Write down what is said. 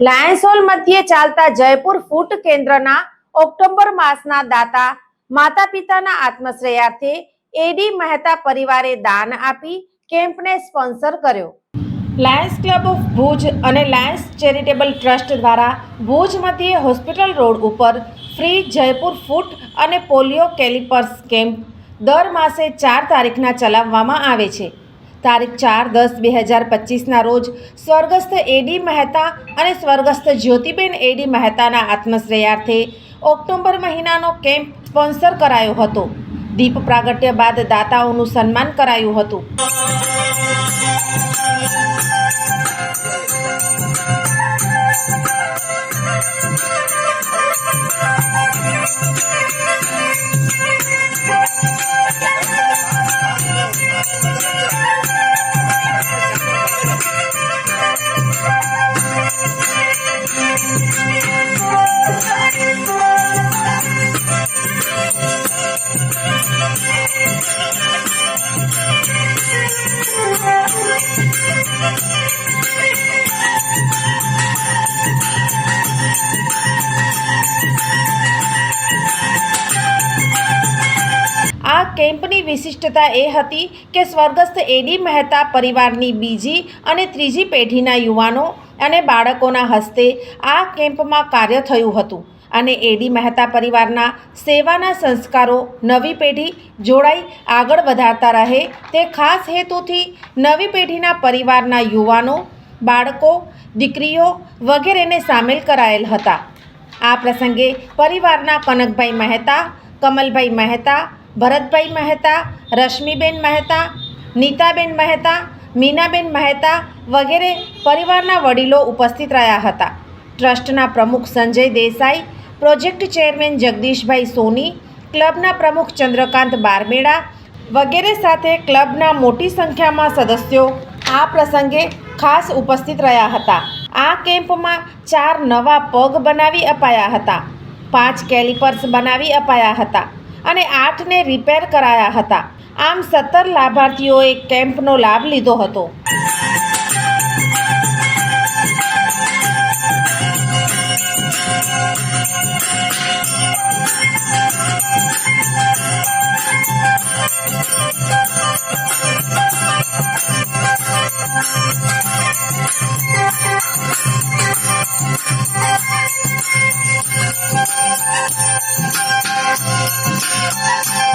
Lions hall મધ્યે ચાલતા જયપુર ફૂટ કેન્દ્રના ઓક્ટોબર માસના દાતા માતા પિતાના આત્મશ્રેયાર્થે એડી મહેતા પરિવારે દાન આપી કેમ્પને સ્પોન્સર કર્યો. લાયન્સ ક્લબ ઓફ ભુજ અને લાયન્સ ચેરિટેબલ ટ્રસ્ટ દ્વારા ભુજ મધ્યે હોસ્પિટલ રોડ ઉપર ફ્રી જયપુર ફૂટ અને પોલિયો કેલિપર્સ કેમ્પ દર માસે ચાર તારીખના ચલાવવામાં આવે છે. તારીખ ચાર દસ બે હજાર પચીસના રોજ સ્વર્ગસ્થ એડી મહેતા અને સ્વર્ગસ્થ જ્યોતિબેન એડી મહેતાના આત્મશ્રેયાર્થે ઓક્ટોબર મહિનાનો કેમ્પ સ્પોન્સર કરાયો હતો. દીપ પ્રાગટ્ય બાદ દાતાઓનું સન્માન કરાયું હતું. આ કેમ્પની વિશિષ્ટતા એ હતી કે સ્વર્ગસ્થ એડી મહેતા પરિવારની બીજી અને ત્રીજી પેઢીના યુવાનો અને બાળકોના હસ્તે આ કેમ્પમાં કાર્ય થયું હતું. અને એડી મહેતા પરિવારના સેવાના સંસ્કારો નવી પેઢી જોડાઈ આગળ વધારતા રહે તે ખાસ હેતુથી નવી પેઢીના પરિવારના યુવાનો, બાળકો, દીકરીઓ વગેરેને સામેલ કરાયેલ હતા. આ પ્રસંગે પરિવારના કનકભાઈ મહેતા, કમલભાઈ મહેતા ભરતભાઈ મહેતા, રશ્મિબેન મહેતા, નીતાબેન મહેતા, મીનાબેન મહેતા વગેરે પરિવારના વડીલો ઉપસ્થિત રહ્યા હતા. ટ્રસ્ટના પ્રમુખ સંજય દેસાઈ, પ્રોજેક્ટ ચેરમેન જગદીશભાઈ સોની, ક્લબના પ્રમુખ ચંદ્રકાંત બારમેડા વગેરે સાથે ક્લબના મોટી સંખ્યામાં સદસ્યો આ પ્રસંગે ખાસ ઉપસ્થિત રહ્યા હતા. આ કેમ્પમાં ચાર નવા પગ બનાવી અપાયા હતા. પાંચ કેલિપર્સ બનાવી અપાયા હતા. અને આઠને રિપેર કરાયા હતા. આમ સત્તર લાભાર્થીઓએ કેમ્પનો લાભ લીધો હતો.